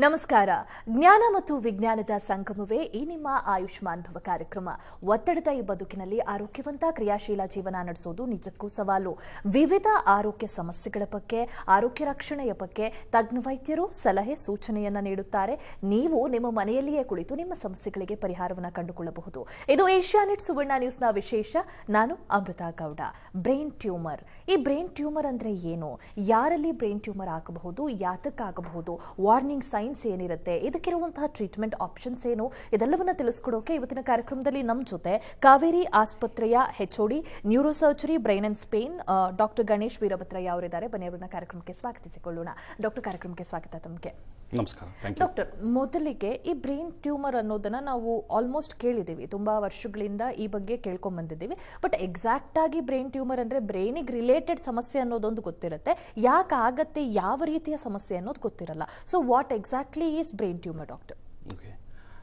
ನಮಸ್ಕಾರ. ಜ್ಞಾನ ಮತ್ತು ವಿಜ್ಞಾನದ ಸಂಗಮವೇ ಈ ನಿಮ್ಮ ಆಯುಷ್ಮಾನ್ ಭವ ಕಾರ್ಯಕ್ರಮ. ಒತ್ತಡದ ಈ ಬದುಕಿನಲ್ಲಿ ಆರೋಗ್ಯವಂತ, ಕ್ರಿಯಾಶೀಲ ಜೀವನ ನಡೆಸೋದು ನಿಜಕ್ಕೂ ಸವಾಲು. ವಿವಿಧ ಆರೋಗ್ಯ ಸಮಸ್ಯೆಗಳ ಬಗ್ಗೆ, ಆರೋಗ್ಯ ರಕ್ಷಣೆಯ ಬಗ್ಗೆ ತಜ್ಞ ವೈದ್ಯರು ಸಲಹೆ, ಸೂಚನೆಯನ್ನ ನೀಡುತ್ತಾರೆ. ನೀವು ನಿಮ್ಮ ಮನೆಯಲ್ಲಿಯೇ ಕುಳಿತು ನಿಮ್ಮ ಸಮಸ್ಯೆಗಳಿಗೆ ಪರಿಹಾರವನ್ನು ಕಂಡುಕೊಳ್ಳಬಹುದು. ಇದು ಏಷ್ಯಾನೆಟ್ ಸುವರ್ಣ ನ್ಯೂಸ್ನ ವಿಶೇಷ. ನಾನು ಅಮೃತ ಗೌಡ. Brain tumour. ಈ ಬ್ರೈನ್ ಟ್ಯೂಮರ್ ಅಂದ್ರೆ ಏನು? ಯಾರಲ್ಲಿ ಬ್ರೈನ್ ಟ್ಯೂಮರ್ ಆಗಬಹುದು ಯಾತಕ್ಕಾಗಬಹುದು? ವಾರ್ನಿಂಗ್ ಸೈನ್ಸ್ ಏನಿರುತ್ತೆ ಇದಕ್ಕಿರುವಂತಹ ಟ್ರೀಟ್ಮೆಂಟ್ ಆಪ್ಷನ್ಸ್ ಏನು ಇದೆಲ್ಲವನ್ನ ತಿಳಿಸ್ಕೊಡೋಕೆ ಇವತ್ತಿನ ಕಾರ್ಯಕ್ರಮದಲ್ಲಿ ನಮ್ಮ ಜೊತೆ ಕಾವೇರಿ ಆಸ್ಪತ್ರೆಯ HOD neuro surgery brain and spine doctor Ganesh Veerabhadraiah ಅವರಿದ್ದಾರೆ. ಬನ್ನಿ ಅವರನ್ನ ಕಾರ್ಯಕ್ರಮಕ್ಕೆ ಸ್ವಾಗತಿಸಿಕೊಳ್ಳೋಣ. ಡಾಕ್ಟರ್ ಕಾರ್ಯಕ್ರಮಕ್ಕೆ ಸ್ವಾಗತ ತಮಗೆ. ನಮಸ್ಕಾರ. ಡಾಕ್ಟರ್ ಮೊದಲಿಗೆ ಈ ಬ್ರೈನ್ ಟ್ಯೂಮರ್ ಅನ್ನೋದನ್ನ ನಾವು ಆಲ್ಮೋಸ್ಟ್ ಕೇಳಿದ್ದೀವಿ ತುಂಬಾ ವರ್ಷಗಳಿಂದ ಈ ಬಗ್ಗೆ ಕೇಳ್ಕೊಂಡ್ ಬಂದಿದ್ದೀವಿ. ಬಟ್ ಎಕ್ಸಾಕ್ಟ್ ಆಗಿ ಬ್ರೈನ್ ಟ್ಯೂಮರ್ ಅಂದ್ರೆ ಬ್ರೈನಿಗೆ ರಿಲೇಟೆಡ್ ಸಮಸ್ಯೆ ಅನ್ನೋದೊಂದು ಗೊತ್ತಿರುತ್ತೆ. ಯಾಕೆ ಆಗತ್ತೆ ಯಾವ ರೀತಿಯ ಸಮಸ್ಯೆ ಅನ್ನೋದು ಗೊತ್ತಿರಲ್ಲ. So what exactly is brain tumour doctor okay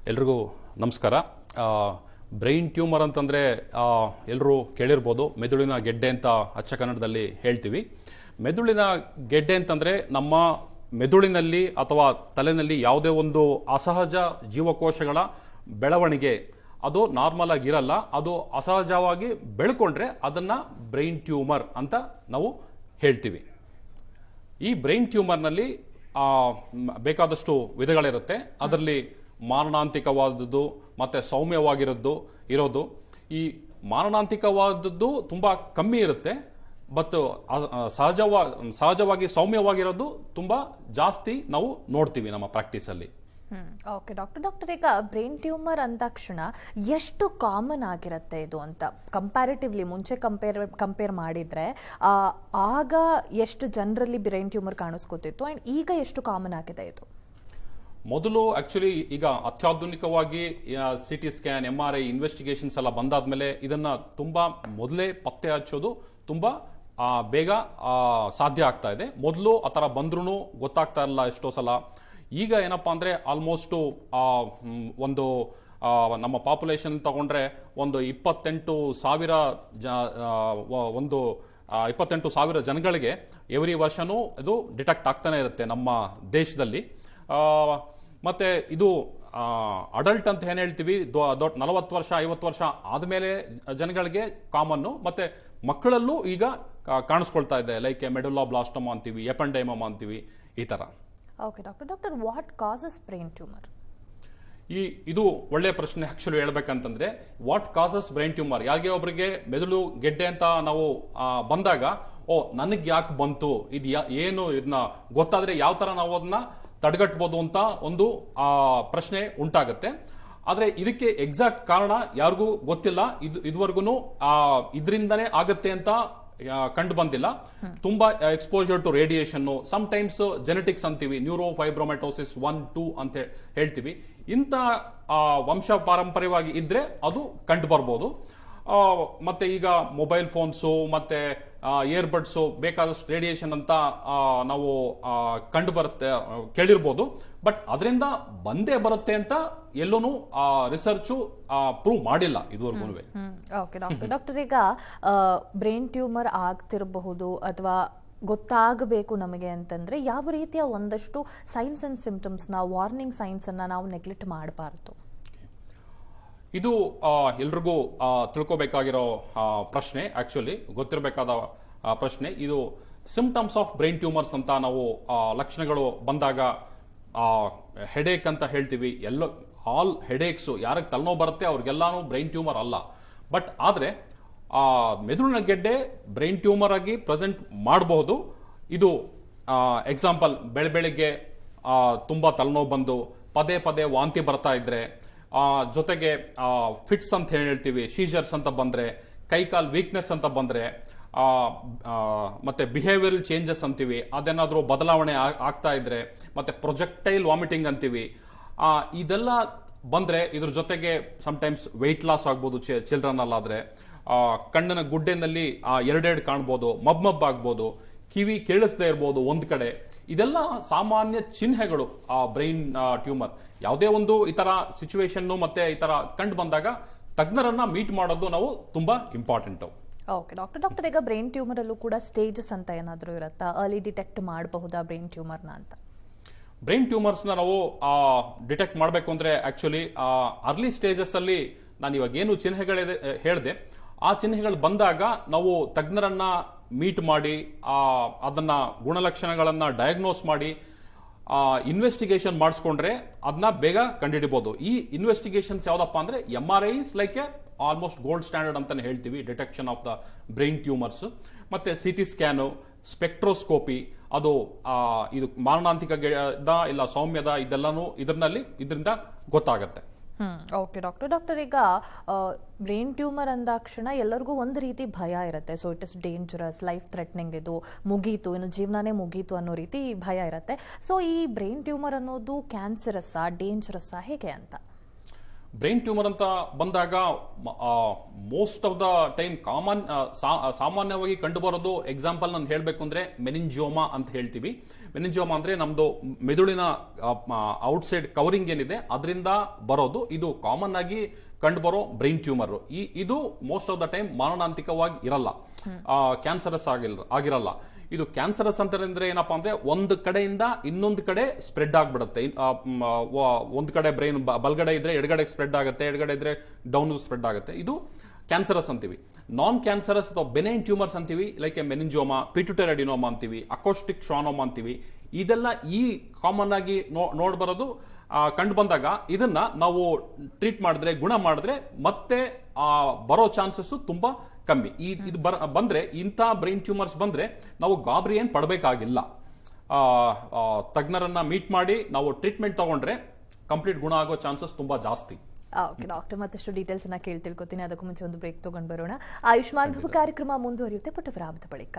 ಎಲ್ರಿಗೂ ನಮಸ್ಕಾರ. ಬ್ರೈನ್ ಟ್ಯೂಮರ್ ಅಂತಂದರೆ ಎಲ್ಲರೂ ಕೇಳಿರ್ಬೋದು. ಮೆದುಳಿನ ಗೆಡ್ಡೆ ಅಂತ ಅಚ್ಚ ಕನ್ನಡದಲ್ಲಿ ಹೇಳ್ತೀವಿ. ಮೆದುಳಿನ ಗೆಡ್ಡೆ ಅಂತಂದರೆ ನಮ್ಮ ಮೆದುಳಿನಲ್ಲಿ ಅಥವಾ ತಲೆನಲ್ಲಿ ಯಾವುದೇ ಒಂದು ಅಸಹಜ ಜೀವಕೋಶಗಳ ಬೆಳವಣಿಗೆ. ಅದು ನಾರ್ಮಲ್ ಆಗಿರಲ್ಲ. ಅದು ಅಸಹಜವಾಗಿ ಬೆಳ್ಕೊಂಡ್ರೆ ಅದನ್ನು ಬ್ರೈನ್ ಟ್ಯೂಮರ್ ಅಂತ ನಾವು ಹೇಳ್ತೀವಿ. ಈ ಬ್ರೈನ್ ಟ್ಯೂಮರ್ನಲ್ಲಿ ಬೇಕಾದಷ್ಟು ವಿಧಗಳಿರುತ್ತೆ. ಅದರಲ್ಲಿ ಮಾರಣಾಂತಿಕವಾದದ್ದು ಮತ್ತು ಸೌಮ್ಯವಾಗಿರೋದು ಇರೋದು. ಈ ಮಾರಣಾಂತಿಕವಾದದ್ದು ತುಂಬ ಕಮ್ಮಿ ಇರುತ್ತೆ. ಬಟ್ ಸಹಜವಾ, ಸಹಜವಾಗಿ ಸೌಮ್ಯವಾಗಿರೋದು ತುಂಬ ಜಾಸ್ತಿ ನಾವು ನೋಡ್ತೀವಿ ನಮ್ಮ ಪ್ರಾಕ್ಟೀಸಲ್ಲಿ ಓಕೆ, ಡಾಕ್ಟರ್ ಡಾಕ್ಟರ್, ಈಗ ಬ್ರೈನ್ ಟ್ಯೂಮರ್ ಅಂದಾಕ್ಷಣ ಎಷ್ಟು ಕಾಮನ್ ಆಗಿರುತ್ತೆ ಇದು ಅಂತ? ಕಂಪ್ಯಾರಿಟಿವ್ಲಿ ಮುಂಚೆ ಕಂಪೇರ್ ಕಂಪೇರ್ ಮಾಡಿದರೆ ಆಗ ಎಷ್ಟು ಜನರಲ್ಲಿ ಬ್ರೈನ್ ಟ್ಯೂಮರ್ ಕಾಣಿಸ್ಕೊತಿತ್ತು? ಆ್ಯಂಡ್ ಈಗ ಎಷ್ಟು ಕಾಮನ್ ಆಗಿದೆ ಇದು? ಮೊದಲು ಆ್ಯಕ್ಚುಲಿ ಈಗ ಅತ್ಯಾಧುನಿಕವಾಗಿ C T scan M R I investigations ಎಲ್ಲ ಬಂದಾದ್ಮೇಲೆ ಇದನ್ನ ತುಂಬಾ ಮೊದಲೇ ಪತ್ತೆ ಹಚ್ಚೋದು ತುಂಬಾ ಬೇಗ ಸಾಧ್ಯ ಆಗ್ತಾ ಇದೆ. ಮೊದಲು ಆ ಥರ ಬಂದ್ರೂ ಗೊತ್ತಾಗ್ತಾ ಇಲ್ಲ ಎಷ್ಟೋ ಸಲ. ಈಗ ಏನಪ್ಪಾ ಅಂದರೆ ಆಲ್ಮೋಸ್ಟು ಒಂದು ನಮ್ಮ ಪಾಪ್ಯುಲೇಷನ್ ತಗೊಂಡ್ರೆ ಒಂದು ಇಪ್ಪತ್ತೆಂಟು ಸಾವಿರ ಜ ಒಂದು ಇಪ್ಪತ್ತೆಂಟು ಸಾವಿರ ಜನಗಳಿಗೆ ಎವ್ರಿ ವರ್ಷನೂ ಇದು ಡಿಟೆಕ್ಟ್ ಆಗ್ತಾನೆ ಇರುತ್ತೆ ನಮ್ಮ ದೇಶದಲ್ಲಿ. ಮತ್ತು ಇದು ಅಡಲ್ಟ್ ಅಂತ ಏನು ಹೇಳ್ತೀವಿ? ದೊಡ್ಡ ನಲವತ್ತು ವರ್ಷ, ಐವತ್ತು ವರ್ಷ ಆದಮೇಲೆ ಜನಗಳಿಗೆ ಕಾಮನ್ನು ಮತ್ತು ಮಕ್ಕಳಲ್ಲೂ ಈಗ ಕಾಣಿಸ್ಕೊಳ್ತಾ ಇದೆ. ಲೈಕ್ ಮೆಡುಲಾ ಬ್ಲಾಸ್ಟಮ್ ಅಂತೀವಿ ಎಪಂಡೈಮಮ್ ಅಂತೀವಿ, ಈ ತರ. Okay doctor doctor what causes brain tumour ಈ, ಇದು ಒಳ್ಳೆಯ ಪ್ರಶ್ನೆ ಆ್ಯಕ್ಚುಲಿ ಹೇಳ್ಬೇಕಂತಂದ್ರೆ ವಾಟ್ ಕಾಸಸ್ ಬ್ರೈನ್ ಟ್ಯೂಮರ್ ಯಾರಿಗೆ ಒಬ್ಬರಿಗೆ ಮೆದುಳು, ಗೆಡ್ಡೆ ಅಂತ ನಾವು ಬಂದಾಗ, ಓ, ನನಗೆ ಯಾಕೆ ಬಂತು? ಇದು ಏನು ಇದನ್ನ ಗೊತ್ತಾದ್ರೆ ಯಾವ ಥರ ನಾವು ಅದನ್ನ ತಡೆಗಟ್ಬೋದು ಅಂತ ಒಂದು ಪ್ರಶ್ನೆ ಉಂಟಾಗುತ್ತೆ. ಆದರೆ ಇದಕ್ಕೆ ಎಕ್ಸಾಕ್ಟ್ ಕಾರಣ ಯಾರಿಗೂ ಗೊತ್ತಿಲ್ಲ. ಇದು ಇದುವರೆಗೂ ಇದರಿಂದನೇ ಆಗತ್ತೆ ಅಂತ ಕಂಡು ಬಂದಿಲ್ಲ. ತುಂಬಾ exposure to radiation sometimes genetics ಅಂತೀವಿ ನ್ಯೂರೋ ಫೈಬ್ರೋಮೆಟೋಸಿಸ್ ಒನ್ ಟೂ ಅಂತ ಹೇಳ್ತೀವಿ. ಇಂಥ ವಂಶ ಪಾರಂಪರ್ಯವಾಗಿ ಇದ್ರೆ ಅದು ಕಂಡು ಬರ್ಬೋದು. ಮತ್ತೆ ಈಗ ಮೊಬೈಲ್ ಫೋನ್ಸು ಮತ್ತೆ ಇಯರ್ಬಡ್ಸು ಬೇಕಾದಷ್ಟು ರೇಡಿಯೇಷನ್ ಅಂತ ನಾವು ಕಂಡು ಬರುತ್ತೆ ಕೇಳಿರ್ಬೋದು. ಬಟ್ ಅದರಿಂದ ಬಂದೇ ಬರುತ್ತೆ ಅಂತ ಎಲ್ಲೂ ರಿಸರ್ಚು ಪ್ರೂವ್ ಮಾಡಿಲ್ಲ ಇದುವರೆಗೂ ಓಕೆ ಡಾಕ್ಟರ್ ಡಾಕ್ಟರ್ ಈಗ ಬ್ರೈನ್ ಟ್ಯೂಮರ್ ಆಗ್ತಿರಬಹುದು ಅಥವಾ ಗೊತ್ತಾಗಬೇಕು ನಮಗೆ ಅಂತಂದ್ರೆ ಯಾವ ರೀತಿಯ ಒಂದಷ್ಟು ಸೈನ್ಸ್ ಅಂಡ್ ಸಿಂಪ್ಟಮ್ಸ್ನ ವಾರ್ನಿಂಗ್ ಸೈನ್ಸ್ ಅನ್ನ ನಾವು ನೆಗ್ಲೆಕ್ಟ್ ಮಾಡಬಾರ್ದು. ಇದು ಎಲ್ರಿಗೂ ತಿಳ್ಕೋಬೇಕಾಗಿರೋ ಪ್ರಶ್ನೆ. ಆಕ್ಚುಲಿ ಗೊತ್ತಿರಬೇಕಾದ ಪ್ರಶ್ನೆ. ಇದು ಸಿಂಪ್ಟಮ್ಸ್ ಆಫ್ ಬ್ರೈನ್ ಟ್ಯೂಮರ್ಸ್ ಅಂತ ನಾವು ಲಕ್ಷಣಗಳು ಬಂದಾಗ ಹೆಡೇಕ್ ಅಂತ ಹೇಳ್ತೀವಿ. ಎಲ್ಲ ಆಲ್ ಹೆಡೇಕ್ಸು ಯಾರಿಗೆ ತಲೆನೋವು ಬರುತ್ತೆ ಅವ್ರಿಗೆಲ್ಲಾನು ಬ್ರೈನ್ ಟ್ಯೂಮರ್ ಅಲ್ಲ. ಬಟ್ ಆದರೆ ಆ ಮೆದುಳಿನ ಗೆಡ್ಡೆ ಬ್ರೈನ್ ಟ್ಯೂಮರ್ ಆಗಿ ಪ್ರೆಸೆಂಟ್ ಮಾಡಬಹುದು. ಇದು ಎಕ್ಸಾಂಪಲ್ ಬೆಳೆ ಬೆಳಿಗ್ಗೆ ತುಂಬ ತಲೆನೋವು ಬಂದು ಪದೇ ಪದೇ ವಾಂತಿ ಬರ್ತಾ ಇದ್ರೆ ಆ, ಜೊತೆಗೆ ಫಿಟ್ಸ್ ಅಂತ ಹೇಳಿ ಹೇಳ್ತೀವಿ ಶೀಜರ್ಸ್ ಅಂತ ಬಂದರೆ, ಕೈಕಾಲು ವೀಕ್ನೆಸ್ ಅಂತ ಬಂದರೆ ಮತ್ತು ಬಿಹೇವಿಯರಲ್ ಚೇಂಜಸ್ ಅಂತೀವಿ, ಅದೇನಾದರೂ ಬದಲಾವಣೆ ಆಗ್ತಾ ಇದ್ದರೆ ಮತ್ತು ಪ್ರೊಜೆಕ್ಟೈಲ್ ವಾಮಿಟಿಂಗ್ ಅಂತೀವಿ ಇದೆಲ್ಲ ಬಂದರೆ, ಇದ್ರ ಜೊತೆಗೆ ಟೈಮ್ಸ್ ವೆಯ್ಟ್ ಲಾಸ್ ಆಗ್ಬೋದು ಚಿ ಚಿಲ್ಡ್ರನ್ನಲ್ಲಾದರೆ ಕಣ್ಣಿನ ಗುಡ್ಡೆನಲ್ಲಿ ಎರಡೆರಡು ಕಾಣ್ಬೋದು, ಮಬ್ ಮಬ್ ಆಗ್ಬೋದು, ಕಿವಿ ಕೇಳಿಸ್ದೇ ಇರ್ಬೋದು ಒಂದು ಕಡೆ ಇದೆಲ್ಲ ಸಾಮಾನ್ಯ ಚಿಹ್ನೆಗಳು ಆ ಬ್ರೈನ್ ಟ್ಯೂಮರ್. ಯಾವುದೇ ಒಂದು ಈ ತರ ಸಿಚುವೇಶನ್ ಮತ್ತೆ ಈ ತರ ಕಂಡು ಬಂದಾಗ ತಜ್ಞರನ್ನ ಮೀಟ್ ಮಾಡೋದು ನಾವು ತುಂಬಾ ಇಂಪಾರ್ಟೆಂಟ್ ಓಕೆ ಡಾಕ್ಟರ್ ಡಾಕ್ಟರ್ ಈಗ ಬ್ರೈನ್ ಟ್ಯೂಮರ್ ಅಲ್ಲೂ ಕೂಡ ಸ್ಟೇಜಸ್ ಅಂತ ಏನಾದರೂ ಇರುತ್ತಾ? ಅರ್ಲಿ ಡಿಟೆಕ್ಟ್ ಮಾಡಬಹುದಾ ಬ್ರೈನ್ ಟ್ಯೂಮರ್ನ ಅಂತ? ಬ್ರೈನ್ ಟ್ಯೂಮರ್ಸ್ನ ನಾವು ಡಿಟೆಕ್ಟ್ ಮಾಡಬೇಕು ಅಂದರೆ ಆ್ಯಕ್ಚುಲಿ ಅರ್ಲಿ ಸ್ಟೇಜಸ್ಸಲ್ಲಿ ನಾನು ಇವಾಗ ಏನು ಚಿಹ್ನೆಗಳಿದೆ ಹೇಳಿದೆ. ಆ ಚಿಹ್ನೆಗಳು ಬಂದಾಗ ನಾವು ತಜ್ಞರನ್ನ ಮೀಟ್ ಮಾಡಿ ಆ, ಅದನ್ನ ಗುಣಲಕ್ಷಣಗಳನ್ನ ಡಯಾಗ್ನೋಸ್ ಮಾಡಿ ಇನ್ವೆಸ್ಟಿಗೇಷನ್ ಮಾಡಿಸ್ಕೊಂಡ್ರೆ ಅದನ್ನ ಬೇಗ ಕಂಡುಹಿಡಿಬೋದು ಈ ಇನ್ವೆಸ್ಟಿಗೇಷನ್ಸ್ ಯಾವ್ದಪ್ಪ ಅಂದ್ರೆ M R I's like a almost gold standard ಅಂತಾನೆ ಹೇಳ್ತೀವಿ detection of the brain tumours ಮತ್ತೆ ಸಿ ಟಿ ಸ್ಕ್ಯಾನು ಸ್ಪೆಕ್ಟ್ರೋಸ್ಕೋಪಿ ಅದು ಇದು ಮಾರಣಾಂತಿಕ ಇಲ್ಲ ಸೌಮ್ಯದ ಇದೆಲ್ಲನೂ ಇದರಲ್ಲಿ ಇದರಿಂದ ಗೊತ್ತಾಗತ್ತೆ. ಓಕೆ ಡಾಕ್ಟರ್ ಡಾಕ್ಟರ್ ಈಗ ಬ್ರೈನ್ ಟ್ಯೂಮರ್ ಅಂದಾಕ್ಷಣ ಎಲ್ಲರಿಗೂ ಒಂದು ರೀತಿ ಭಯ ಇರುತ್ತೆ. So it is dangerous life threatening ಇದು, ಮುಗೀತು, ಇನ್ನು ಜೀವನನೇ ಮುಗೀತು ಅನ್ನೋ ರೀತಿ ಭಯ ಇರುತ್ತೆ. ಸೊ ಈ ಬ್ರೈನ್ ಟ್ಯೂಮರ್ ಅನ್ನೋದು ಕ್ಯಾನ್ಸರಸ್ಸಾ ಡೇಂಜರಸ್ಸಾ ಹೇಗೆ ಅಂತ? ಬ್ರೈನ್ ಟ್ಯೂಮರ್ ಅಂತ ಬಂದಾಗ most of the time common ಸಾಮಾನ್ಯವಾಗಿ ಕಂಡು ಬರೋದು ಎಕ್ಸಾಂಪಲ್ ನಾನು ಹೇಳಬೇಕು ಅಂದ್ರೆ ಮೆನಿಂಜಿಯೋಮಾ ಅಂತ ಹೇಳ್ತೀವಿ. ಮೆನಿಂಜಿಯೋಮಾ ಅಂದರೆ ನಮ್ಮದು ಮೆದುಳಿನ ಔಟ್ಸೈಡ್ ಕವರಿಂಗ್ ಏನಿದೆ ಅದರಿಂದ ಬರೋದು. ಇದು ಕಾಮನ್ ಆಗಿ ಕಂಡುಬರೋ ಬ್ರೈನ್ ಟ್ಯೂಮರ್. ಈ ಇದು ಮೋಸ್ಟ್ ಆಫ್ ದ ಟೈಮ್ ಮಾರಣಾಂತಿಕವಾಗಿ ಇರಲ್ಲ. ಕ್ಯಾನ್ಸರಸ್ ಆಗಿಲ್ಲ ಆಗಿರಲ್ಲ. ಇದು ಕ್ಯಾನ್ಸರಸ್ ಅಂತಂದ್ರೆ ಏನಪ್ಪಾ ಅಂದ್ರೆ ಒಂದು ಕಡೆಯಿಂದ ಇನ್ನೊಂದು ಕಡೆ ಸ್ಪ್ರೆಡ್ ಆಗ್ಬಿಡುತ್ತೆ. ಒಂದು ಕಡೆ ಬ್ರೈನ್ ಬಲ್ಗಡೆ ಇದ್ರೆ ಎಡಗಡೆ ಸ್ಪ್ರೆಡ್ ಆಗುತ್ತೆ, ಎಡಗಡೆ ಇದ್ರೆ ಡೌನ್ ಸ್ಪ್ರೆಡ್ ಆಗುತ್ತೆ. ಇದು ಕ್ಯಾನ್ಸರಸ್ ಅಂತೀವಿ. ನಾನ್ ಕ್ಯಾನ್ಸರಸ್ ಅಥವಾ ಬೆನೈನ್ ಟ್ಯೂಮರ್ಸ್ ಅಂತೀವಿ like a meningioma pituitary adenoma ಅಂತೀವಿ ಅಕೋಸ್ಟಿಕ್ ಶಾನೋಮಾ ಅಂತೀವಿ. ಇದೆಲ್ಲ ಈ ಕಾಮನ್ ಆಗಿ ನೋ- ನೋಡ್ಬರೋದು ಕಂಡು ಬಂದಾಗ ಇದನ್ನ ನಾವು ಟ್ರೀಟ್ ಮಾಡಿದ್ರೆ, ಗುಣ ಮಾಡಿದ್ರೆ ಮತ್ತೆ ಬರೋ ಚಾನ್ಸಸ್ ತುಂಬಾ ಕಮ್ಮಿ ಈ ಇದು ಬರ ಬಂದರೆ ಇಂಥ ಬ್ರೈನ್ ಟ್ಯೂಮರ್ಸ್ ಬಂದರೆ ನಾವು ಗಾಬರಿ ಏನು ಪಡಬೇಕಾಗಿಲ್ಲ ತಜ್ಞರನ್ನ ಮೀಟ್ ಮಾಡಿ ನಾವು ಟ್ರೀಟ್ಮೆಂಟ್ ತಗೊಂಡ್ರೆ ಕಂಪ್ಲೀಟ್ ಗುಣ ಆಗೋ ಚಾನ್ಸಸ್ ತುಂಬಾ ಜಾಸ್ತಿ. ಓಕೆ ಡಾಕ್ಟರ್ ಮತ್ತಷ್ಟು ಡೀಟೇಲ್ಸ್ ಅನ್ನ ಕೇಳಿ ತಿಳ್ಕೊತೀನಿ. ಅದಕ್ಕೂ ಮುಂಚೆ ಒಂದು ಬ್ರೇಕ್ ತಗೊಂಡು ಬರೋಣ. ಆಯುಷ್ಮಾನ್ ಭವ ಕಾರ್ಯಕ್ರಮ ಮುಂದುವರಿಯುತ್ತೆ ಪುಟ್ಟ ವಿರಾಮದ ಬಳಿಕ.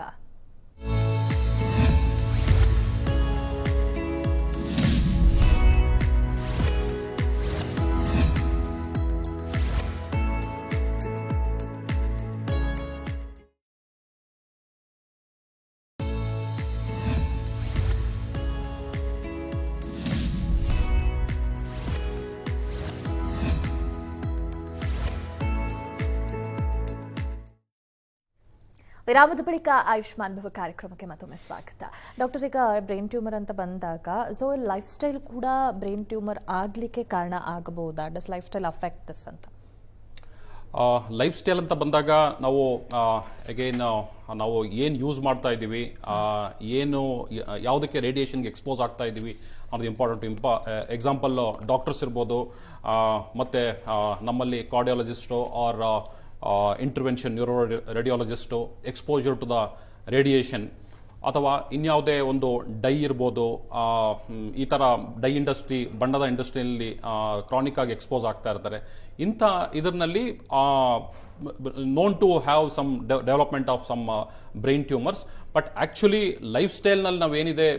ವಿರಾಮದ ಬಳಿಕ ಆಯುಷ್ಮಾನ್ ಭವ ಕಾರ್ಯಕ್ರಮಕ್ಕೆ ಮತ್ತೊಮ್ಮೆ ಸ್ವಾಗತ. ಡಾಕ್ಟರ್, ಈಗ ಬ್ರೈನ್ ಟ್ಯೂಮರ್ ಅಂತ ಬಂದಾಗ, ಸೊ ಲೈಫ್ ಸ್ಟೈಲ್ ಕೂಡ ಬ್ರೈನ್ ಟ್ಯೂಮರ್ ಆಗಲಿಕ್ಕೆ ಕಾರಣ ಆಗಬಹುದಾ? Does lifestyle affect this ಅಂತ? ಲೈಫ್ ಸ್ಟೈಲ್ ಅಂತ ಬಂದಾಗ ನಾವು ಅಗೇನ್ ನಾವು ಏನು ಯೂಸ್ ಮಾಡ್ತಾ ಇದ್ದೀವಿ ಏನು, ಯಾವುದಕ್ಕೆ ರೇಡಿಯೇಷನ್ಗೆ ಎಕ್ಸ್ಪೋಸ್ ಆಗ್ತಾ ಇದ್ದೀವಿ ಅನ್ನೋದು ಇಂಪಾರ್ಟೆಂಟ್ ಇಂಪಾ ಎಕ್ಸಾಂಪಲ್ ಡಾಕ್ಟರ್ಸ್ ಇರ್ಬೋದು ಮತ್ತೆ ನಮ್ಮಲ್ಲಿ cardiologist or intervention neuro radiologist exposure to the radiation ಅಥವಾ ಇನ್ಯಾವುದೇ ಒಂದು ಡೈ ಇರ್ಬೋದು ಈ ಥರ ಡೈ ಇಂಡಸ್ಟ್ರಿ, ಬಣ್ಣದ ಇಂಡಸ್ಟ್ರಿಯಲ್ಲಿ ಕ್ರಾನಿಕ್ ಆಗಿ ಎಕ್ಸ್ಪೋಸ್ ಆಗ್ತಾ ಇರ್ತಾರೆ. ಇಂಥ ಇದರಲ್ಲಿ known to have some development of some brain tumours but actually life ಸ್ಟೈಲ್ನಲ್ಲಿ ನಾವೇನಿದೆ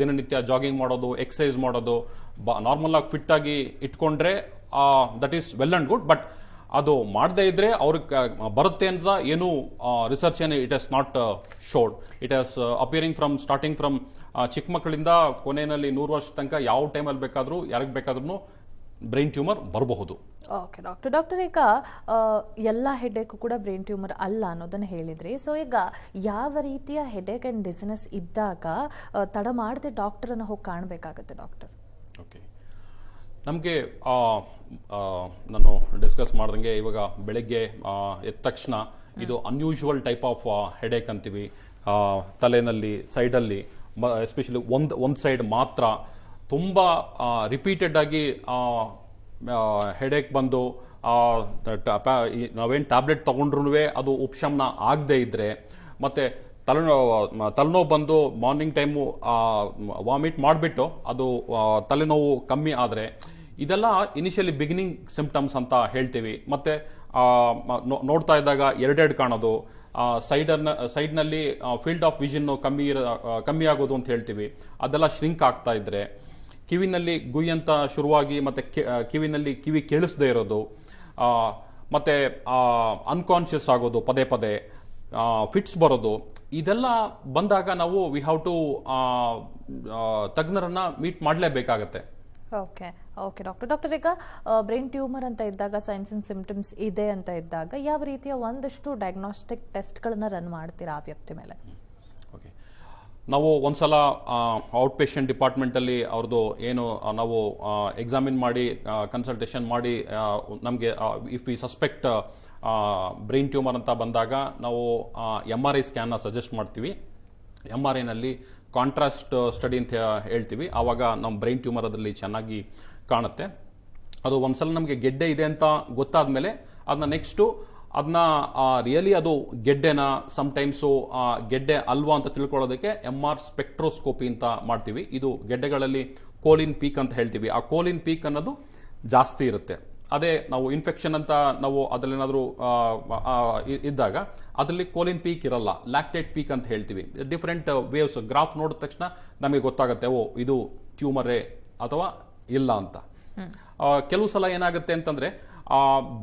ದಿನನಿತ್ಯ ಜಾಗಿಂಗ್ ಮಾಡೋದು ಎಕ್ಸಸೈಸ್ ಮಾಡೋದು ನಾರ್ಮಲ್ ಆಗಿ ಫಿಟ್ ಆಗಿ ಇಟ್ಕೊಂಡ್ರೆ that is well and good but ಅದು ಮಾಡದೇ ಇದ್ರೆ ಅವ್ರಿಗೆ ಬರುತ್ತೆ ಅಂತ ಏನು ರಿಸರ್ಚ್ ಏನು it has not showed it has appearing from starting from ಚಿಕ್ಕ ಮಕ್ಕಳಿಂದ ಕೊನೆಯಲ್ಲಿ ನೂರು ವರ್ಷ ತನಕ ಯಾವ ಟೈಮಲ್ಲಿ ಬೇಕಾದರೂ ಯಾರಿಗೆ ಬೇಕಾದ್ರೂ ಬ್ರೈನ್ ಟ್ಯೂಮರ್ ಬರಬಹುದು. ಓಕೆ ಡಾಕ್ಟರ್ ಡಾಕ್ಟರ್ ಈಗ ಎಲ್ಲ ಹೆಡ್ಡೇಕು ಕೂಡ ಬ್ರೈನ್ ಟ್ಯೂಮರ್ ಅಲ್ಲ ಅನ್ನೋದನ್ನು ಹೇಳಿದ್ರಿ. ಸೊ ಈಗ ಯಾವ ರೀತಿಯ ಹೆಡ್ಡೇಕ್ ಆ್ಯಂಡ್ ಡಿಸ್ನೆಸ್ ಇದ್ದಾಗ ತಡ ಮಾಡದೆ ಡಾಕ್ಟರನ್ನು ಹೋಗಿ ಕಾಣಬೇಕಾಗುತ್ತೆ ಡಾಕ್ಟರ್ ಓಕೆ ನಮಗೆ ನಾನು ಡಿಸ್ಕಸ್ ಮಾಡ್ದಂಗೆ ಇವಾಗ ಬೆಳಗ್ಗೆ ಎದ್ದ ತಕ್ಷಣ ಇದು ಅನ್ಯೂಶುವಲ್ ಟೈಪ್ ಆಫ್ ಹೆಡೇಕ್ ಅಂತೀವಿ. ತಲೆನಲ್ಲಿ ಸೈಡಲ್ಲಿ ಎಸ್ಪೆಷಲಿ ಒಂದು ಒಂದು ಸೈಡ್ ಮಾತ್ರ ತುಂಬ ರಿಪೀಟೆಡ್ ಆಗಿ ಹೆಡೇಕ್ ಬಂದು ನಾವೇನು ಟ್ಯಾಬ್ಲೆಟ್ ತೊಗೊಂಡ್ರೂ ಅದು ಉಪಶಮನ ಆಗದೇ ಇದ್ದರೆ ಮತ್ತು ತಲೆನೋವು ತಲೆನೋವು ಬಂದು ಮಾರ್ನಿಂಗ್ ಟೈಮು ವಾಮಿಟ್ ಮಾಡಿಬಿಟ್ಟು ಅದು ತಲೆನೋವು ಕಮ್ಮಿ ಆದರೆ ಇದೆಲ್ಲ ಇನಿಷಿಯಲಿ ಬಿಗಿನಿಂಗ್ ಸಿಂಪ್ಟಮ್ಸ್ ಅಂತ ಹೇಳ್ತೀವಿ. ಮತ್ತು ನೋಡ್ತಾ ಇದ್ದಾಗ ಎರಡೆರಡು ಕಾಣೋದು. ಸೈಡನ್ನ ಸೈಡ್ನಲ್ಲಿ ಫೀಲ್ಡ್ ಆಫ್ ವಿಷನ್ನು ಕಮ್ಮಿ ಇರ- ಕಮ್ಮಿ ಆಗೋದು ಅಂತ ಹೇಳ್ತೀವಿ. ಅದೆಲ್ಲ ಶ್ರಿಂಕ್ ಆಗ್ತಾ ಇದ್ದರೆ ಕಿವಿನಲ್ಲಿ ಗುಯ್ ಅಂತ ಶುರುವಾಗಿ ಮತ್ತು ಕಿವಿನಲ್ಲಿ ಕಿವಿ ಕೇಳಿಸದೇ ಇರೋದು. ಮತ್ತು ಅನ್ಕಾನ್ಷಿಯಸ್ ಆಗೋದು ಪದೇ ಪದೇ. ಫಿಟ್ಸ್ ಬರೋದು. ಇದೆಲ್ಲ ಬಂದಾಗ ನಾವು ವಿ ಹ್ಯಾವ್ ಟು ತಜ್ಞರನ್ನು meet ಮಾಡಲೇಬೇಕಾಗತ್ತೆ. Okay okay doctor. Doctor, ಈಗ ಬ್ರೈನ್ ಟ್ಯೂಮರ್ ಅಂತ ಇದ್ದಾಗ ಸೈನ್ಸ್ ಅಂಡ್ ಸಿಂಪ್ಟಮ್ಸ್ ಇದೆ ಅಂತ ಇದ್ದಾಗ ಯಾವ ರೀತಿಯ ಒಂದಷ್ಟು ಡಯಾಗ್ನೋಸ್ಟಿಕ್ ಟೆಸ್ಟ್ಗಳನ್ನ ರನ್ ಮಾಡ್ತೀರಾ ಆ ವ್ಯಕ್ತಿ ಮೇಲೆ? ಓಕೆ. ನಾವು ಒಂದ್ಸಲ ಔಟ್ ಪೇಷಂಟ್ ಡಿಪಾರ್ಟ್ಮೆಂಟಲ್ಲಿ ಅವ್ರದ್ದು ಏನು ನಾವು ಎಕ್ಸಾಮಿನ್ ಮಾಡಿ ಕನ್ಸಲ್ಟೇಷನ್ ಮಾಡಿ ನಮಗೆ if we suspect brain tumour ಅಂತ ಬಂದಾಗ ನಾವು ಎಂ ಆರ್ ಐ ಸ್ಕ್ಯಾನ್ನ ಸಜೆಸ್ಟ್ ಮಾಡ್ತೀವಿ. ಎಂ ಆರ್ ಐನಲ್ಲಿ ಕಾಂಟ್ರಾಸ್ಟ್ ಸ್ಟಡಿ ಅಂತ ಹೇಳ್ತೀವಿ. ಆವಾಗ ನಮ್ಮ ಬ್ರೈನ್ ಟ್ಯೂಮರ್ ಅದರಲ್ಲಿ ಚೆನ್ನಾಗಿ ಕಾಣುತ್ತೆ. ಅದು ಒಂದ್ಸಲ ನಮಗೆ ಗೆಡ್ಡೆ ಇದೆ ಅಂತ ಗೊತ್ತಾದ ಮೇಲೆ ಅದನ್ನ ನೆಕ್ಸ್ಟು ಅದನ್ನ ರಿಯಲಿ ಅದು ಗೆಡ್ಡೆನ ಸಮ್ಟೈಮ್ಸು ಗೆಡ್ಡೆ ಅಲ್ವಾ ಅಂತ ತಿಳ್ಕೊಳ್ಳೋದಕ್ಕೆ ಎಂ ಆರ್ ಸ್ಪೆಕ್ಟ್ರೋಸ್ಕೋಪಿ ಅಂತ ಮಾಡ್ತೀವಿ. ಇದು ಗೆಡ್ಡೆಗಳಲ್ಲಿ ಕೋಲಿನ್ ಪೀಕ್ ಅಂತ ಹೇಳ್ತೀವಿ. ಆ ಕೋಲಿನ್ ಪೀಕ್ ಅನ್ನೋದು ಜಾಸ್ತಿ ಇರುತ್ತೆ. ಅದೇ ನಾವು ಇನ್ಫೆಕ್ಷನ್ ಅಂತ ನಾವು ಅದರಲ್ಲೇನಾದರೂ ಇದ್ದಾಗ ಅದರಲ್ಲಿ ಕೋಲಿನ್ ಪೀಕ್ ಇರಲ್ಲ ಲ್ಯಾಕ್ಟೇಟ್ ಪೀಕ್ ಅಂತ ಹೇಳ್ತೀವಿ. ಡಿಫ್ರೆಂಟ್ ವೇವ್ಸ್ ಗ್ರಾಫ್ ನೋಡಿದ ತಕ್ಷಣ ನಮಗೆ ಗೊತ್ತಾಗುತ್ತೆ ಓ ಇದು ಟ್ಯೂಮರೇ ಅಥವಾ ಇಲ್ಲ ಅಂತ. ಕೆಲವು ಸಲ ಏನಾಗುತ್ತೆ ಅಂತಂದ್ರೆ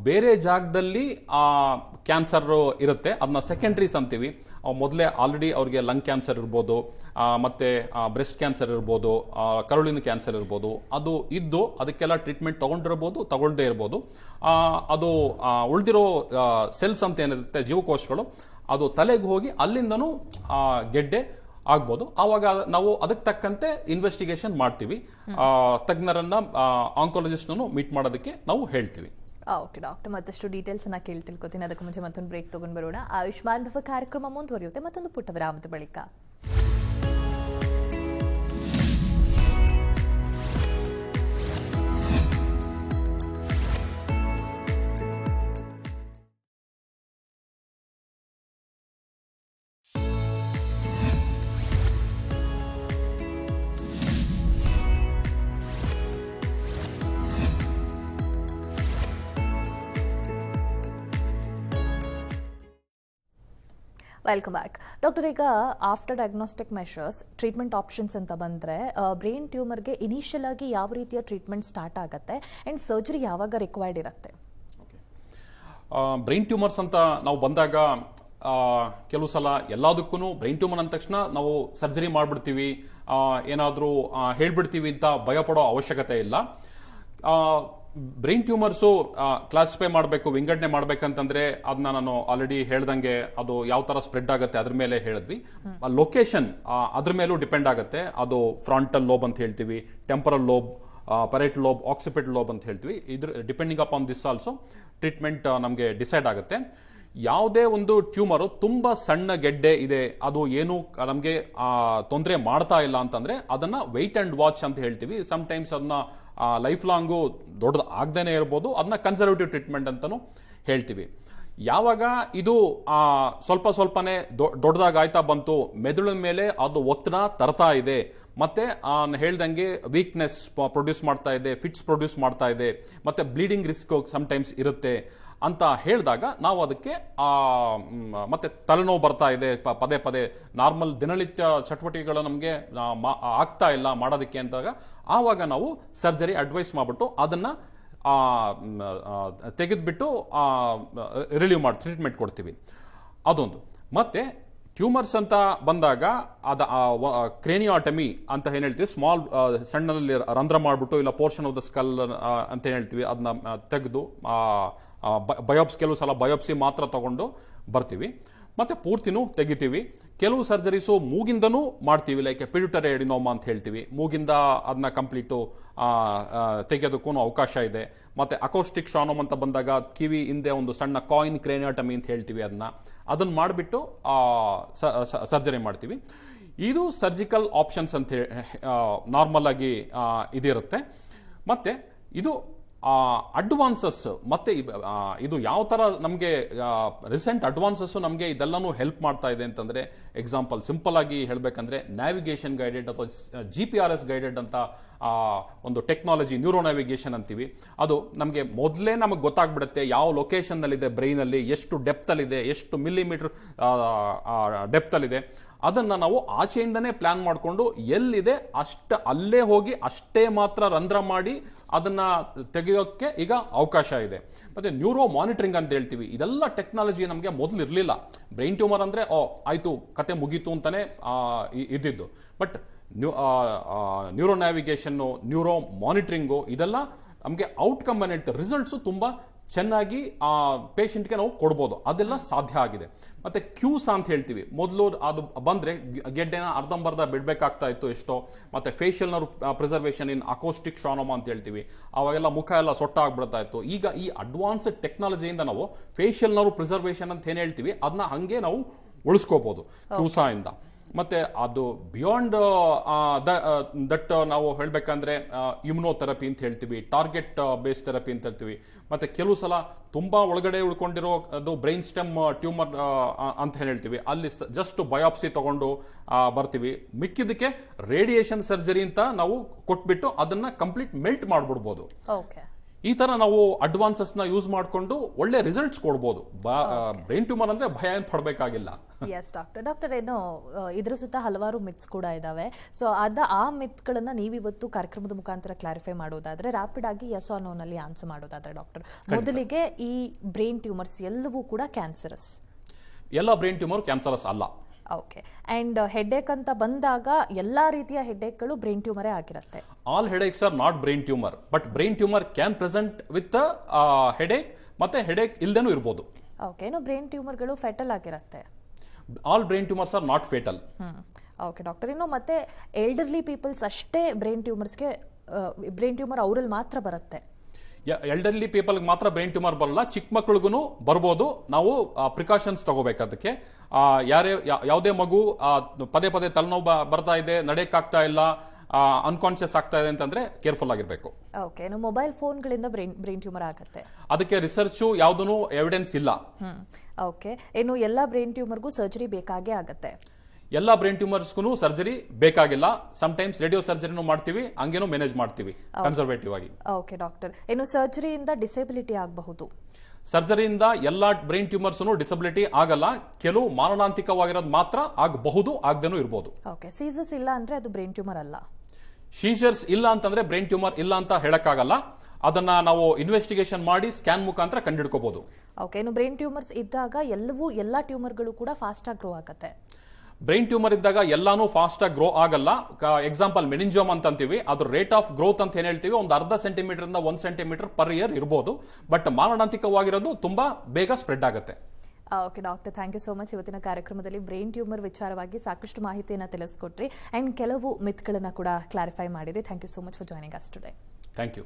ಬೇರೆ ಜಾಗದಲ್ಲಿ ಆ ಕ್ಯಾನ್ಸರ್ ಇರುತ್ತೆ. ಅದನ್ನ ಸೆಕೆಂಡ್ರೀಸ್ ಅಂತೀವಿ. ಮೊದಲೇ ಆಲ್ರೆಡಿ ಅವ್ರಿಗೆ ಲಂಗ್ ಕ್ಯಾನ್ಸರ್ ಇರ್ಬೋದು ಆ, ಮತ್ತೆ ಬ್ರೆಸ್ಟ್ ಕ್ಯಾನ್ಸರ್ ಇರ್ಬೋದು ಕರುಳಿನ ಕ್ಯಾನ್ಸರ್ ಇರ್ಬೋದು. ಅದು ಇದ್ದು ಅದಕ್ಕೆಲ್ಲ ಟ್ರೀಟ್ಮೆಂಟ್ ತಗೊಂಡಿರ್ಬೋದು ತಗೊಂಡೇ ಇರ್ಬೋದು. ಆ, ಅದು ಉಳಿದಿರೋ ಸೆಲ್ಸ್ ಅಂತ ಏನಿರುತ್ತೆ ಜೀವಕೋಶಗಳು ಅದು ತಲೆಗೆ ಹೋಗಿ ಅಲ್ಲಿಂದನೂ ಗೆಡ್ಡೆ ಆಗ್ಬೋದು. ಆವಾಗ ನಾವು ಅದಕ್ಕೆ ತಕ್ಕಂತೆ ಇನ್ವೆಸ್ಟಿಗೇಷನ್ ಮಾಡ್ತೀವಿ. ಆ, ತಜ್ಞರನ್ನ ಆಂಕಾಲಜಿಸ್ಟ್ನೂ ಮೀಟ್ ಮಾಡೋದಕ್ಕೆ ನಾವು ಹೇಳ್ತೀವಿ. ಓಕೆ ಡಾಕ್ಟರ್ ಮತ್ತಷ್ಟು ಡೀಟೇಲ್ಸ್ ಅನ್ನ ಕೇಳಿ ತಿಳ್ಕೊತೀನಿ. ಅದಕ್ಕೆ ಮುಂಚೆ ಮತ್ತೊಂದು ಬ್ರೇಕ್ ತಗೊಂಡ್ ಬರೋಣ. ಆಯುಷ್ಮಾನ್ ಭವ ಕಾರ್ಯಕ್ರಮ ಮುಂದುವರಿಯುತ್ತೆ. ಮತ್ತೊಂದು ಪುಟ್ಟ ವಿರಾಮದ ಬಳಿಕ. ವೆಲ್ಕಮ್ ಬ್ಯಾಕ್ ಡಾಕ್ಟರ್ ಈಗ after diagnostic measures treatment options ಅಂತ ಬಂದರೆ ಬ್ರೈನ್ ಟ್ಯೂಮರ್ಗೆ ಇನಿಷಿಯಲ್ ಆಗಿ ಯಾವ ರೀತಿಯ ಟ್ರೀಟ್ಮೆಂಟ್ ಸ್ಟಾರ್ಟ್ ಆಗುತ್ತೆ ಆ್ಯಂಡ್ ಸರ್ಜರಿ ಯಾವಾಗ ರಿಕ್ವೈರ್ಡ್ ಇರುತ್ತೆ? ಬ್ರೈನ್ ಟ್ಯೂಮರ್ಸ್ ಅಂತ ನಾವು ಬಂದಾಗ ಕೆಲವು ಸಲ ಎಲ್ಲದಕ್ಕೂ ಬ್ರೈನ್ ಟ್ಯೂಮರ್ ಅಂದ ತಕ್ಷಣ ನಾವು ಸರ್ಜರಿ ಮಾಡಿಬಿಡ್ತೀವಿ. ಏನಾದರೂ ಹೇಳ್ಬಿಡ್ತೀವಿ ಅಂತ ಭಯಪಡೋ ಅವಶ್ಯಕತೆ ಇಲ್ಲ. ಬ್ರೈನ್ ಟ್ಯೂಮರ್ಸು ಕ್ಲಾಸಿಫೈ ಮಾಡಬೇಕು, ವಿಂಗಡಣೆ ಮಾಡಬೇಕಂತಂದ್ರೆ ಅದನ್ನ ನಾನು ಆಲ್ರೆಡಿ ಹೇಳ್ದಂಗೆ ಅದು ಯಾವ ತರ ಸ್ಪ್ರೆಡ್ ಆಗುತ್ತೆ ಅದ್ರ ಮೇಲೆ ಹೇಳಿದ್ವಿ. ಲೊಕೇಶನ್ ಅದ್ರ ಮೇಲೂ ಡಿಪೆಂಡ್ ಆಗುತ್ತೆ. ಅದು ಫ್ರಾಂಟಲ್ ಲೋಬ್ ಅಂತ ಹೇಳ್ತೀವಿ temporal lobe parietal lobe occipital lobe ಅಂತ ಹೇಳ್ತೀವಿ. ಇದ್ರ depending upon this also treatment ನಮಗೆ ಡಿಸೈಡ್ ಆಗುತ್ತೆ. ಯಾವುದೇ ಒಂದು ಟ್ಯೂಮರು ತುಂಬಾ ಸಣ್ಣ ಗೆಡ್ಡೆ ಇದೆ, ಅದು ಏನು, ನಮಗೆ ತೊಂದರೆ ಮಾಡ್ತಾ ಇಲ್ಲ ಅಂತಂದ್ರೆ ಅದನ್ನ ವೆಯ್ಟ್ ಅಂಡ್ ವಾಚ್ ಅಂತ ಹೇಳ್ತೀವಿ. ಸಮ್ ಟೈಮ್ಸ್ ಅದನ್ನ ಲೈಫ್ ಲಾಂಗು ದೊಡ್ಡದು ಆಗದೇನೆ ಇರ್ಬೋದು. ಅದನ್ನ ಕನ್ಸರ್ವೇಟಿವ್ ಟ್ರೀಟ್ಮೆಂಟ್ ಅಂತಲೂ ಹೇಳ್ತೀವಿ. ಯಾವಾಗ ಇದು ಸ್ವಲ್ಪ ಸ್ವಲ್ಪನೇ ದೊಡ್ಡದಾಗಾಯ್ತಾ ಬಂತು, ಮೆದುಳಿನ ಮೇಲೆ ಅದು ಒತ್ತಡ ತರ್ತಾ ಇದೆ, ಮತ್ತೆ ಹೇಳ್ದಂಗೆ ವೀಕ್ನೆಸ್ ಪ್ರೊಡ್ಯೂಸ್ ಮಾಡ್ತಾ ಇದೆ ಫಿಟ್ಸ್ ಪ್ರೊಡ್ಯೂಸ್ ಮಾಡ್ತಾ ಇದೆ, ಮತ್ತೆ ಬ್ಲೀಡಿಂಗ್ ರಿಸ್ಕ್ ಟೈಮ್ಸ್ ಇರುತ್ತೆ ಅಂತ ಹೇಳಿದಾಗ ನಾವು ಅದಕ್ಕೆ ಮತ್ತೆ ತಲೆನೋವು ಬರ್ತಾ ಇದೆ ಪದೇ ಪದೇ. ನಾರ್ಮಲ್ ದಿನನಿತ್ಯ ಚಟುವಟಿಕೆಗಳು ನಮಗೆ ಆಗ್ತಾ ಇಲ್ಲ ಮಾಡೋದಕ್ಕೆ ಅಂದಾಗ ಆವಾಗ ನಾವು ಸರ್ಜರಿ ಅಡ್ವೈಸ್ ಮಾಡಿಬಿಟ್ಟು ಅದನ್ನ ತೆಗೆದುಬಿಟ್ಟು ರಿಲೀವ್ ಮಾಡಿ, ಟ್ರೀಟ್ಮೆಂಟ್ ಕೊಡ್ತೀವಿ. ಅದೊಂದು. ಮತ್ತೆ ಟ್ಯೂಮರ್ಸ್ ಅಂತ ಬಂದಾಗ ಅದ ಕ್ರೇನಿಯಾಟಮಿ ಅಂತ ಏನು ಹೇಳ್ತೀವಿ, ಸ್ಮಾಲ್ ಸಣ್ಣದಲ್ಲಿ ರಂಧ್ರ ಮಾಡಿಬಿಟ್ಟು ಇಲ್ಲ ಪೋರ್ಷನ್ ಆಫ್ ದ ಸ್ಕಲ್ ಅಂತ ಹೇಳ್ತೀವಿ ಅದನ್ನ ತೆಗೆದು ಬಯೋಪ್ಸ್, ಕೆಲವು ಸಲ ಬಯೋಪ್ಸಿ ಮಾತ್ರ ತಗೊಂಡು ಬರ್ತೀವಿ. ಮತ್ತೆ ಪೂರ್ತಿನೂ ತೆಗಿತೀವಿ. ಕೆಲವು ಸರ್ಜರೀಸು ಮೂಗಿಂದನೂ ಮಾಡ್ತೀವಿ ಲೈಕ್ ಪಿಡ್ಯುಟರಿ ಎಡಿನೋಮ ಅಂತ ಹೇಳ್ತೀವಿ. ಮೂಗಿಂದ ಅದನ್ನ ಕಂಪ್ಲೀಟು ತೆಗೆಯೋದಕ್ಕೂ ಅವಕಾಶ ಇದೆ. ಮತ್ತೆ ಅಕೋಸ್ಟಿಕ್ ಶಾನೋಮ್ ಅಂತ ಬಂದಾಗ ಕಿವಿ ಹಿಂದೆ ಒಂದು ಸಣ್ಣ ಕಾಯಿನ್ ಕ್ರೇನಿಯಾಟಮಿ ಅಂತ ಹೇಳ್ತೀವಿ ಅದನ್ನ ಅದನ್ನ ಮಾಡಿಬಿಟ್ಟು ಸರ್ಜರಿ ಮಾಡ್ತೀವಿ. ಇದು ಸರ್ಜಿಕಲ್ ಆಪ್ಷನ್ಸ್ ಅಂತ ನಾರ್ಮಲ್ ಆಗಿ ಇದಿರುತ್ತೆ. ಮತ್ತೆ ಇದು ಅಡ್ವಾನ್ಸಸ್ ಮತ್ತೆ ಇದು ಯಾವ ತರ ನಮಗೆ ರೀಸೆಂಟ್ ಅಡ್ವಾನ್ಸಸ್ ನಮಗೆ ಇದೆಲ್ಲನೂ ಹೆಲ್ಪ್ ಮಾಡ್ತಾ ಇದೆ ಅಂತಂದ್ರೆ ಎಕ್ಸಾಂಪಲ್ ಸಿಂಪಲ್ ಆಗಿ ಹೇಳಬೇಕಂದ್ರೆ ನ್ಯಾವಿಗೇಷನ್ ಗೈಡೆಡ್ ಅಥವಾ G P R S guided ಅಂತ ಒಂದು ಟೆಕ್ನಾಲಜಿ ನ್ಯೂರೋ ನ್ಯಾವಿಗೇಷನ್ ಅಂತೀವಿ. ಅದು ನಮಗೆ ಮೊದಲೇ ನಮಗೆ ಗೊತ್ತಾಗ್ಬಿಡುತ್ತೆ ಯಾವ ಲೊಕೇಶನ್ನಲ್ಲಿದೆ ಬ್ರೈನಲ್ಲಿ ಎಷ್ಟು ಡೆಪ್ತಲ್ಲಿದೆ ಎಷ್ಟು ಮಿಲಿಮೀಟರ್ ಡೆಪ್ತಲ್ಲಿದೆ ಅದನ್ನ ನಾವು ಆಚೆಯಿಂದನೇ ಪ್ಲಾನ್ ಮಾಡಿಕೊಂಡು ಎಲ್ಲಿದೆ ಅಷ್ಟ ಅಲ್ಲೇ ಹೋಗಿ ಅಷ್ಟೇ ಮಾತ್ರ ರಂಧ್ರ ಮಾಡಿ ಅದನ್ನ ತೆಗೆಯೋಕ್ಕೆ ಈಗ ಅವಕಾಶ ಇದೆ. ಮತ್ತೆ ನ್ಯೂರೋ ಮಾನಿಟರಿಂಗ್ ಅಂತ ಹೇಳ್ತೀವಿ. ಇದೆಲ್ಲ ಟೆಕ್ನಾಲಜಿ ನಮಗೆ ಮೊದಲು ಇರಲಿಲ್ಲ. ಬ್ರೈನ್ ಟ್ಯೂಮರ್ ಅಂದ್ರೆ, ಓ, ಆಯ್ತು, ಕತೆ ಮುಗೀತು ಇ- ಇದ್ದಿದ್ದು. But neuro navigation neuro monitoring ಇದೆಲ್ಲ ನಮಗೆ ಔಟ್ಕಮ್ ಏನು ಹೇಳ್ತಾರೆ ರಿಸಲ್ಟ್ಸು ತುಂಬಾ ಚೆನ್ನಾಗಿ ಆ ಪೇಷಂಟ್ಗೆ ನಾವು ಕೊಡ್ಬೋದು. ಅದೆಲ್ಲ ಸಾಧ್ಯ ಆಗಿದೆ. ಮತ್ತೆ ಕ್ಯೂಸ್ ಅಂತ ಹೇಳ್ತೀವಿ. ಮೊದಲು ಅದು ಬಂದರೆ ಗೆಡ್ಡೆನ ಅರ್ಧಂಬರ್ಧ ಬಿಡಬೇಕಾಗ್ತಾ ಇತ್ತು ಎಷ್ಟೋ. ಮತ್ತೆ facial nerve preservation in acoustic schwannoma ಅಂತ ಹೇಳ್ತೀವಿ. ಅವಾಗೆಲ್ಲ ಮುಖ ಎಲ್ಲ ಸೊಟ್ಟಾಗ್ಬಿಡ್ತಾ ಇತ್ತು. ಈಗ ಈ ಅಡ್ವಾನ್ಸ್ಡ್ ಟೆಕ್ನಾಲಜಿಯಿಂದ ನಾವು ಫೇಶಿಯಲ್ ನರ್ವ್ ಪ್ರಿಸರ್ವೇಷನ್ ಅಂತ ಏನು ಹೇಳ್ತೀವಿ? ಅದನ್ನ ಹಂಗೆ ನಾವು ಉಳಿಸ್ಕೋಬಹುದು ಕ್ಯೂಸಾಯಿಂದ ಇಂದ. ಮತ್ತೆ ಅದು ಬಿಯಾಂಡ್ ದಟ್ ನಾವು ಹೇಳಬೇಕಂದ್ರೆ ಇಮ್ಯುನೋಥೆರಪಿ ಅಂತ ಹೇಳ್ತೀವಿ ಟಾರ್ಗೆಟ್ ಬೇಸ್ ಥೆರಪಿ ಅಂತ ಹೇಳ್ತೀವಿ. ಮತ್ತೆ ಕೆಲವು ಸಲ ತುಂಬ ಒಳಗಡೆ ಉಳ್ಕೊಂಡಿರೋ, ಅದು ಬ್ರೈನ್ ಸ್ಟೆಮ್ ಟ್ಯೂಮರ್ ಅಂತ ಹೇಳ್ತೀವಿ. ಅಲ್ಲಿ ಜಸ್ಟ್ ಬಯಾಪ್ಸಿ ತಗೊಂಡು ಬರ್ತೀವಿ. ಮಿಕ್ಕಿದ್ದಕ್ಕೆ ರೇಡಿಯೇಷನ್ ಸರ್ಜರಿ ಅಂತ ನಾವು ಕೊಟ್ಬಿಟ್ಟು ಅದನ್ನ ಕಂಪ್ಲೀಟ್ ಮೆಲ್ಟ್ ಮಾಡ್ಬಿಡ್ಬೋದು. ಈ ತರ ನಾವು ಅಡ್ವಾನ್ಸಸ್ನ ಯೂಸ್ ಮಾಡಿಕೊಂಡು ಒಳ್ಳೆ ರಿಸಲ್ಟ್ಸ್ ಕೊಡ್ಬೋದು. ಬ್ರೈನ್ ಟ್ಯೂಮರ್ ಅಂದ್ರೆ ಭಯ ಏನ್ ಪಡಬೇಕಾಗಿಲ್ಲ. ಎಸ್ ಡಾಕ್ಟರ್ ಡಾಕ್ಟರ್ ಏನು ಇದ್ರ ಸುತ್ತ ಹಲವಾರು ಮಿತ್ಸ್ ಕೂಡ ಇದಾವೆ. ಸೊ ಅದ ಆ ಮಿತ್ಗಳನ್ನು ನೀವಿವತ್ತು ಕಾರ್ಯಕ್ರಮದ ಮುಖಾಂತರ ಕ್ಲಾರಿಫೈ ಮಾಡೋದಾದ್ರೆ ರಾಪಿಡ್ ಆಗಿ ಎಸ್ ಆರ್ ನೋನಲ್ಲಿ ಆನ್ಸರ್ ಮಾಡೋದಾದ್ರೆ ಡಾಕ್ಟರ್ ಮೊದಲಿಗೆ ಈ ಬ್ರೈನ್ ಟ್ಯೂಮರ್ಸ್ ಎಲ್ಲವೂ ಕೂಡ ಕ್ಯಾನ್ಸರಸ್ ಎಲ್ಲ ಬ್ರೈನ್ ಟ್ಯೂಮರ್ ಕ್ಯಾನ್ಸರಸ್ ಅಲ್ಲ. ಓಕೆ ಅಂಡ್ ಹೆಡ್ಏಕ್ ಅಂತ ಬಂದಾಗ ಎಲ್ಲ ರೀತಿಯ ಹೆಡ್ಏಕ್ಗಳು ಬ್ರೈನ್ ಟ್ಯೂಮರೇ ಆಗಿರುತ್ತೆ. All headaches are not brain tumour but brain tumour can present with headache ಮತ್ತೆ ಹೆಡೇಕ್ ಇಲ್ದೇನೂ ಇರ್ಬೋದು. ಓಕೆ ಏನು ಬ್ರೈನ್ ಟ್ಯೂಮರ್ಗಳು ಫೆಟಲ್ ಆಗಿರುತ್ತೆ. All brain tumours are not fatal okay doctor ಇನ್ನು ಮತ್ತೆ ಎಲ್ಡರ್ಲಿ ಪೀಪಲ್ಸ್ ಅಷ್ಟೇ ಬ್ರೈನ್ ಟ್ಯೂಮರ್ಸ್ಗೆ ಬ್ರೈನ್ ಟ್ಯೂಮರ್ ಅವರಲ್ಲಿ ಮಾತ್ರ ಬರುತ್ತೆ. ಎಲ್ಡರ್ಲಿ ಪೀಪಲ್ ಮಾತ್ರ ಬ್ರೈನ್ ಟ್ಯೂಮರ್ ಬರಲ್ಲ ಚಿಕ್ಕ ಮಕ್ಳಿಗೂ ಬರ್ಬೋದು. ನಾವು ಪ್ರಿಕಾಷನ್ಸ್ ತಗೋಬೇಕು ಅದಕ್ಕೆ. ಆ, ಯಾರೇ ಯಾವುದೇ ಮಗು ಪದೇ ಪದೇ ತಲೆನೋವು ಬರ್ತಾ ಇದೆ ನಡೆಯಕ್ಕಾಗ್ತಾ ಇಲ್ಲ ಅನ್ಕಾನ್ಶಿಯಸ್ ಆಗ್ತಾ ಇದೆ ಅಂತಂದ್ರೆ ಕೇರ್ಫುಲ್ ಆಗಿರಬೇಕು. ಓಕೆ ಮೊಬೈಲ್ ಫೋನ್ಗಳಿಂದ ಬ್ರೈನ್ ಬ್ರೈನ್ ಟ್ಯೂಮರ್ ಆಗುತ್ತೆ. ಅದಕ್ಕೆ ರಿಸರ್ಚು ಯಾವುದೂ ಎವಿಡೆನ್ಸ್ ಇಲ್ಲ. ಓಕೆ ಇನ್ನು ಎಲ್ಲ ಬ್ರೈನ್ ಟ್ಯೂಮರ್ಗೂ ಸರ್ಜರಿ ಬೇಕಾಗೇ ಆಗುತ್ತೆ. ಎಲ್ಲ ಬ್ರೈನ್ ಟ್ಯೂಮರ್ಸ್ಗೂ ಸರ್ಜರಿ ಬೇಕಾಗಿಲ್ಲ. ಟೈಮ್ಸ್ ರೇಡಿಯೋ ಸರ್ಜರಿನೂ ಮಾಡ್ತೀವಿ ಹಂಗೇನು ಮ್ಯಾನೇಜ್ ಮಾಡ್ತೀವಿ ಕನ್ಸರ್ವೇಟಿವ್ ಆಗಿ. ಓಕೆ ಡಾಕ್ಟರ್ ಏನು ಸರ್ಜರಿಯಿಂದ ಡಿಸೇಬಿಲಿಟಿ ಆಗಬಹುದು? ಸರ್ಜರಿಯಿಂದ ಎಲ್ಲ ಬ್ರೈನ್ ಟ್ಯೂಮರ್ಸ್ ಡಿಸಬಿಲಿಟಿ ಆಗಲ್ಲ. ಕೆಲವು ಮಾರಣಾಂತಿಕವಾಗಿರೋದು ಮಾತ್ರ ಆಗಬಹುದು ಆಗದೇನೂ ಇರ್ಬೋದು. ಓಕೆ ಸೀಸಸ್ ಇಲ್ಲ ಅಂದ್ರೆ ಅದು ಬ್ರೈನ್ ಟ್ಯೂಮರ್ ಅಲ್ಲ? ಸೀಜರ್ಸ್ ಇಲ್ಲ ಅಂತಂದ್ರೆ ಬ್ರೈನ್ ಟ್ಯೂಮರ್ ಇಲ್ಲ ಅಂತ ಹೇಳಕ್ಕಾಗಲ್ಲ. ಅದನ್ನ ನಾವು ಇನ್ವೆಸ್ಟಿಗೇಷನ್ ಮಾಡಿ ಸ್ಕ್ಯಾನ್ ಮುಖಾಂತರ ಕಂಡುಹಿಡ್ಕೋಬಹುದು ಓಕೆ ಇನ್ನು ಬ್ರೈನ್ ಟ್ಯೂಮರ್ಸ್ ಇದ್ದಾಗ ಎಲ್ಲವೂ ಎಲ್ಲ ಟ್ಯೂಮರ್ಗಳು ಕೂಡ ಫಾಸ್ಟ್ ಆಗಿ ಗ್ರೋ ಆಗುತ್ತೆ. ಬ್ರೈನ್ ಟ್ಯೂಮರ್ ಇದ್ದಾಗ ಎಲ್ಲಾನು ಫಾಸ್ಟ್ ಆಗಿ ಗ್ರೋ ಆಗಲ್ಲ. ಎಕ್ಸಾಂಪಲ್ ಮೆನಿಂಜೋಮ್ ಅಂತ ಅಂತೀವಿ ಅದ್ರ ರೇಟ್ ಆಫ್ ಗ್ರೋತ್ ಅಂತ ಏನ್ ಹೇಳ್ತೀವಿ? ಒಂದು ಅರ್ಧ ಸೆಂಟಿಮೀಟರ್ ಇಂದ ಒಂದ್ ಸೆಂಟಿಮೀಟರ್ ಪರ್ ಇಯರ್ ಇರಬಹುದು ಬಟ್ ಮಾರಣಾಂತಿಕವಾಗಿರೋದು ತುಂಬಾ ಬೇಗ ಸ್ಪ್ರೆಡ್ ಆಗುತ್ತೆ. Okay doctor thank you so much ಇವತ್ತಿನ ಕಾರ್ಯಕ್ರಮದಲ್ಲಿ ಬ್ರೈನ್ ಟ್ಯೂಮರ್ ವಿಚಾರವಾಗಿ ಸಾಕಷ್ಟು ಮಾಹಿತಿಯನ್ನು ತಿಳಿಸ್ಕೊಟ್ರಿ. ಆ್ಯಂಡ್ ಕೆಲವು ಮಿತ್ಗಳನ್ನು ಕೂಡ ಕ್ಲಾರಿಫೈ ಮಾಡಿರಿ. Thank you so much for joining us today thank you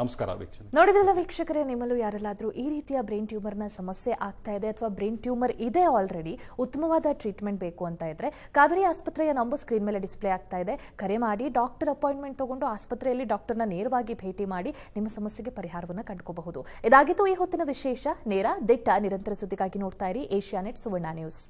ನಮಸ್ಕಾರ ವೀಕ್ಷಕ ನೋಡಿದ್ರಲ್ಲ ವೀಕ್ಷಕರೇ, ನಿಮ್ಮಲ್ಲೂ ಯಾರೆಲ್ಲಾದರೂ ಈ ರೀತಿಯ ಬ್ರೈನ್ ಟ್ಯೂಮರ್ನ ಸಮಸ್ಯೆ ಆಗ್ತಾ ಇದೆ ಅಥವಾ ಬ್ರೈನ್ ಟ್ಯೂಮರ್ ಇದೆ ಆಲ್ರೆಡಿ ಉತ್ತಮವಾದ ಟ್ರೀಟ್ಮೆಂಟ್ ಬೇಕು ಅಂತ ಇದ್ರೆ ಕಾವೇರಿ ಆಸ್ಪತ್ರೆಯ ನಂಬರ್ ಸ್ಕ್ರೀನ್ ಮೇಲೆ ಡಿಸ್ಪ್ಲೇ ಆಗ್ತಾ ಇದೆ. ಕರೆ ಮಾಡಿ ಡಾಕ್ಟರ್ ಅಪಾಯಿಂಟ್ಮೆಂಟ್ ತಗೊಂಡು ಆಸ್ಪತ್ರೆಯಲ್ಲಿ ಡಾಕ್ಟರ್ನ ನೇರವಾಗಿ ಭೇಟಿ ಮಾಡಿ ನಿಮ್ಮ ಸಮಸ್ಯೆಗೆ ಪರಿಹಾರವನ್ನು ಕಂಡುಕೋಬಹುದು. ಇದಾಗಿತ್ತು ಈ ಹೊತ್ತಿನ ವಿಶೇಷ. ನೇರ ದಿಟ್ಟ ನಿರಂತರ ಸುದ್ದಿಗಾಗಿ ನೋಡ್ತಾ ಇರಿ ಏಷ್ಯಾನೆಟ್ ಸುವರ್ಣ ನ್ಯೂಸ್.